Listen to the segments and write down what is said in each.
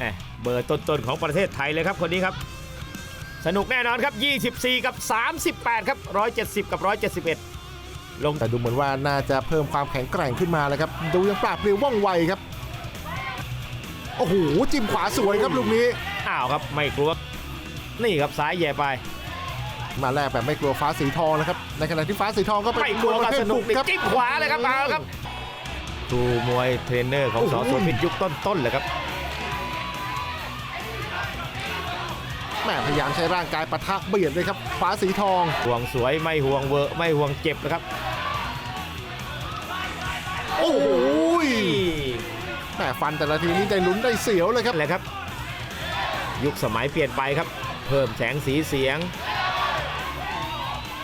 แหมเบอร์ต้นๆของประเทศไทยเลยครับคนนี้ครับ สนุกแน่นอนครับ 24 กับ 38 ครับ 170 กับ 171 ลงแต่ดูเหมือนว่าน่าจะเพิ่มความแข็งแกร่งขึ้นมาแล้วครับ ดูยังปราบเปรียวว่องไวครับ โอ้โห จิ้มขวาสวยครับลูกนี้ อ้าวครับไม่กลัว นี่ครับซ้ายแย่ไป มาแรกแบบไม่กลัวฟ้าสีทองนะครับ ในขณะที่ฟ้าสีทองก็เป็นไม่กลัวปกัระบเภทสนุกบุนี่ครับจิ้มขวาเลยครับเอาละครับครูมวยเทรนเนอร์ของโอ้สโหอสพิษยุคต้นๆเลยครับ ม่พยายามใช้ร่างกายปะทะเบียดเลยครับฟ้าสีทอง ห่วงสวยไม่ห่วงเวอะไม่ห่วงเจ็บนะครับ โอ้โหนี่แหม่ฟันแต่ละทีนี้ได้ลุ้นได้เสียวเลยครับแหละครับ ยุคสมัยเปลี่ยนไปครับ เพิ่มแสงสีเสียง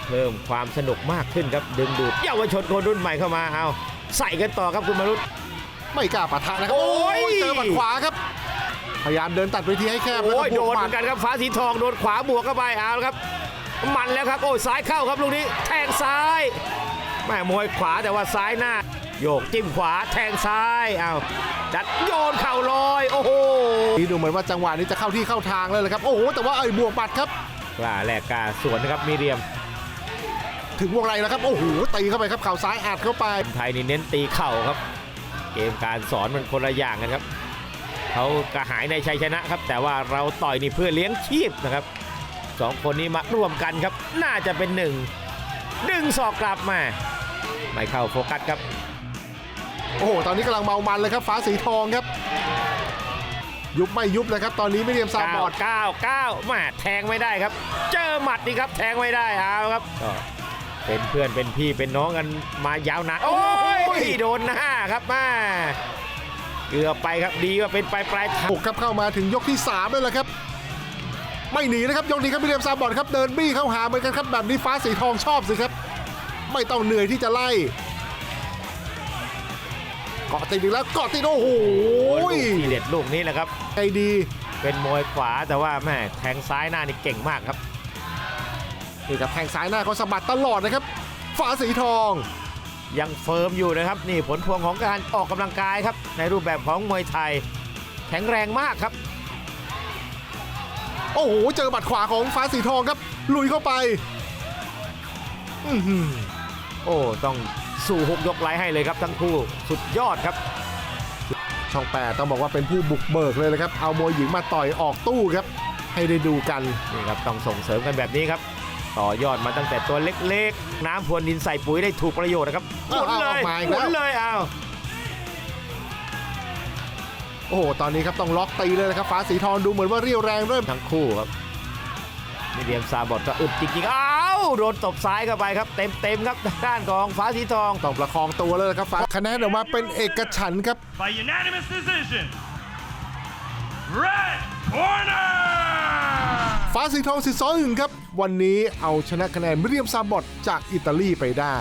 เพิ่มความสนุกมากขึ้นครับดึงดูดเยาวชนคนรุ่นใหม่เข้ามาเอาใส่กันต่อครับคุณมรุษไม่กล้าปะทะนะครับโอ้ยเจอหมัดขวาครับ พยายามเดินตัดเวทีให้แคบแล้วโอ้ก็ยบโดวกนหเหมัมืดอนกันครับฟ้าสีทองโดนขวาบวกเข้าไปเอาละครับ มันแล้วครับโอ้ยซ้ายเข้าครับลูกนี้ แทงซ้ายแม่มวยขวาแต่ว่าซ้ายหน้า โยกจิ้มขวาแทงซ้ายเอาดัดโยนเข่าลอย โอ้โหนี่ดูเหมือนว่าจังหวะนี้จะเข้าที่เข้าทางเลยเลยครับ โอ้โห แต่ว่าไอ้บวกหมัดครับกล้าแลกกล้าสวนนะครับมีเรียม ถึงวงในแล้วครับ โอ้โหตีเข้าไปครับเข่าซ้ายอัดเข้าไปไทยนี่เน้นตีเข่าครับ เกมการสอนมันคนละอย่างกันครับ เขากระหายในชัยชนะครับ แต่ว่าเราต่อยนี่เพื่อเลี้ยงชีพนะครับสองคนนี้มาร่วมกันครับ น่าจะเป็นหนึ่งดึงศอกกลับมา ไม่เข้าโฟกัสครับ โอ้โห ตอนนี้กำลังเมามันเลยครับ ฟ้าสีทองครับ ยุบไม่ยุบเลยครับ ตอนนี้ไม่เรียมซาบอดเก้าเก้าแมาแทงไม่ได้ครับ เจอหมัดนี่ครับ แทงไม่ได้เอาครับก็เป็นเพื่อนเป็นพี่เป็นน้องกันมายาวนานโอ้ยโดนหน้าครับมา เกือบไปครับดีว่าเป็นปลายปลายทางบุกครับเข้ามาถึงยกที่3แล้วแหละครับ ไม่หนีนะครับยกนี้ครับไม่เรียมซาบอดครับเดินบี้เข้าหาเหมือนกันครับแบบนี้ฟ้าสีทองชอบสิครับ ไม่ต้องเหนื่อยที่จะไล่เกาะติดอีกแล้วเกาะติดโอ้โหลูกทีเด็ดลูกนี้แหละครับ ใจดีเป็นมวยขวาแต่ว่าแม่แทงซ้ายหน้านี่เก่งมากครับ นี่ครับแทงซ้ายหน้าเขาสะบัดตลอดนะครับ ฟ้าสีทอง ยังเฟิร์มอยู่นะครับ นี่ผลพวงของการออกกำลังกายครับ ในรูปแบบของมวยไทย แข็งแรงมากครับ โอ้โห เจอบัดขวาของฟ้าสีทองครับ ลุยเข้าไปอื้อหือโอ้ต้องสู่หกยกไลท์ให้เลยครับ ทั้งคู่สุดยอดครับ ช่องแปดต้องบอกว่าเป็นผู้บุกเบิกเลยนะครับ เอามวยหญิงมาต่อยออกตู้ครับ ให้ได้ดูกันนี่ครับต้องส่งเสริมกันแบบนี้ครับ ต่อยอดมาตั้งแต่ตัวเล็กๆ น้ำพรวนดินใส่ปุ๋ยได้ถูกประโยชน์นะครับหมุนเลยเอาเอามาอีกหแล้ว มุนเลยเอาโอ้โห ตอนนี้ครับต้องล็อกตีเลยนะครับ ฟ้าสีทองดูเหมือนว่าเรี่ยวแรงเริ่ม ทั้งคู่ครับมีเดียมซาบอดก็อึดจริงๆอ้าวโดนตบซ้ายเข้าไปครับเต็มๆครับด้านของฟ้าสีทอง ต้องประคองตัวเลยนะครับฟ้าคะแนนออกมาเป็นเอกฉันท์ครับ by unanimous decision. Red corner! ฟ้าสีทองสิซ้อหึงครับ วันนี้เอาชนะคะแนนมิเรียมซาบอดจากอิตาลีไปได้